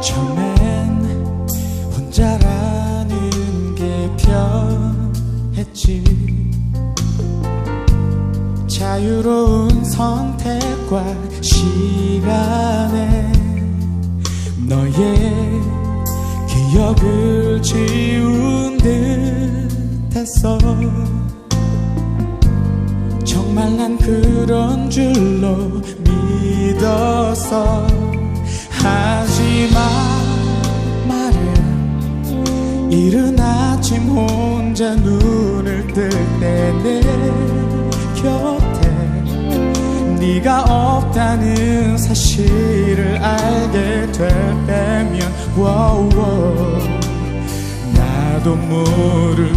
처음엔 혼자라는 게 편했지. 자유로운 선택과 시간에 너의 기억을 지운 듯 했어 정말 난 그런 줄로 믿었어 이른 아침 혼자 눈을 뜰 때 내 곁에 네가 없다는 사실을 알게 될 때면 워워 나도 모를